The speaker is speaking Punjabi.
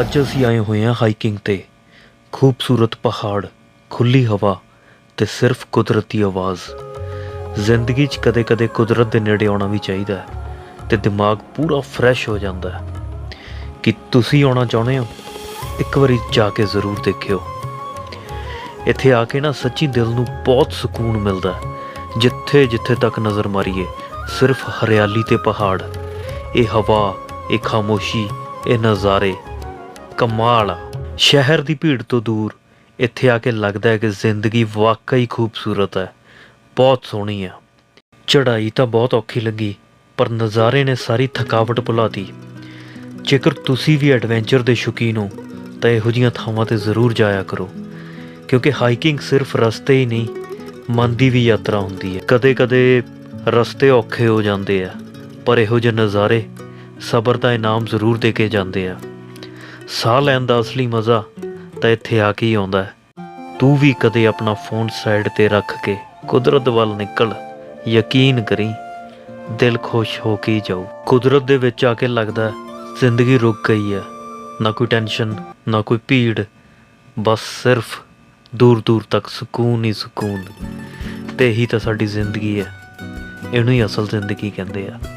ਅੱਜ ਅਸੀਂ ਆਏ ਹੋਏ ਹਾਂ ਹਾਈਕਿੰਗ ਤੇ। ਖੂਬਸੂਰਤ ਪਹਾੜ ਖੁੱਲੀ ਹਵਾ ਤੇ ਸਿਰਫ ਕੁਦਰਤੀ ਆਵਾਜ਼। ਜ਼ਿੰਦਗੀ 'ਚ ਕਦੇ-ਕਦੇ ਕੁਦਰਤ ਦੇ ਨੇੜੇ ਆਉਣਾ ਵੀ ਚਾਹੀਦਾ ਹੈ ਤੇ ਦਿਮਾਗ ਪੂਰਾ ਫਰੈਸ਼ ਹੋ ਜਾਂਦਾ ਹੈ। ਕਿ ਤੁਸੀਂ ਆਉਣਾ ਚਾਹੁੰਦੇ ਹੋ? ਇੱਕ ਵਾਰੀ ਜਾ ਕੇ ਜ਼ਰੂਰ ਦੇਖਿਓ। ਇੱਥੇ ਆ ਕੇ ਨਾ ਸੱਚੀ ਦਿਲ ਨੂੰ ਬਹੁਤ ਸਕੂਨ ਮਿਲਦਾ ਹੈ। ਜਿੱਥੇ ਜਿੱਥੇ ਤੱਕ ਨਜ਼ਰ ਮਾਰੀਏ, ਸਿਰਫ ਹਰਿਆਲੀ ਤੇ ਪਹਾੜ। ਇਹ ਹਵਾ, ਇਹ ਖਾਮੋਸ਼ੀ, ਇਹ ਨਜ਼ਾਰੇ ਕਮਾਲ ਆ। ਸ਼ਹਿਰ ਦੀ ਭੀੜ ਤੋਂ ਦੂਰ, ਇੱਥੇ ਆ ਕੇ ਲੱਗਦਾ ਹੈ ਕਿ ਜ਼ਿੰਦਗੀ ਵਾਕਈ ਖੂਬਸੂਰਤ ਹੈ। ਬਹੁਤ ਸੋਹਣੀ ਆ। ਚੜ੍ਹਾਈ ਤਾਂ ਬਹੁਤ ਔਖੀ ਲੱਗੀ, ਪਰ ਨਜ਼ਾਰੇ ਨੇ ਸਾਰੀ ਥਕਾਵਟ ਭੁਲਾਤੀ ਜੇਕਰ ਤੁਸੀਂ ਵੀ ਐਡਵੈਂਚਰ ਦੇ ਸ਼ੌਕੀਨ ਹੋ, ਤਾਂ ਇਹੋ ਜਿਹੀਆਂ ਥਾਵਾਂ ਤੇ ਜ਼ਰੂਰ ਜਾਇਆ ਕਰੋ। ਕਿਉਂਕਿ ਹਾਈਕਿੰਗ ਸਿਰਫ ਰਸਤੇ ਹੀ ਨਹੀਂ, ਮਨ ਦੀ ਵੀ ਯਾਤਰਾ ਹੁੰਦੀ ਹੈ। ਕਦੇ-ਕਦੇ ਰਸਤੇ ਔਖੇ ਹੋ ਜਾਂਦੇ ਆ, ਪਰ ਇਹੋ ਜਿਹੇ ਨਜ਼ਾਰੇ ਸਬਰ ਦਾ ਇਨਾਮ ਜ਼ਰੂਰ ਦੇ ਕੇ ਜਾਂਦੇ ਆ। ਸਾਹ ਲੈਣ ਦਾ ਅਸਲੀ ਮਜ਼ਾ ਤਾਂ ਇੱਥੇ ਆ ਕੇ ਹੀ ਆਉਂਦਾ ਹੈ। ਤੂੰ ਵੀ ਕਦੇ ਆਪਣਾ ਫੋਨ ਸਾਈਡ ਤੇ ਰੱਖ ਕੇ ਕੁਦਰਤ ਵੱਲ ਨਿਕਲ, ਯਕੀਨ ਕਰੀ, ਦਿਲ ਖੁਸ਼ ਹੋ ਕੇ ਹੀ ਜਾਊ। ਕੁਦਰਤ ਦੇ ਵਿੱਚ ਆ ਕੇ ਲੱਗਦਾ ਜ਼ਿੰਦਗੀ ਰੁਕ ਗਈ ਹੈ। ਨਾ ਕੋਈ ਟੈਨਸ਼ਨ, ਨਾ ਕੋਈ ਭੀੜ, ਬਸ ਸਿਰਫ ਦੂਰ ਦੂਰ ਤੱਕ ਸਕੂਨ ਹੀ ਸਕੂਨ। ਤੇ ਇਹੀ ਤਾਂ ਸਾਡੀ ਜ਼ਿੰਦਗੀ ਹੈ। ਇਹਨੂੰ ਹੀ ਅਸਲ ਜ਼ਿੰਦਗੀ ਕਹਿੰਦੇ ਆ।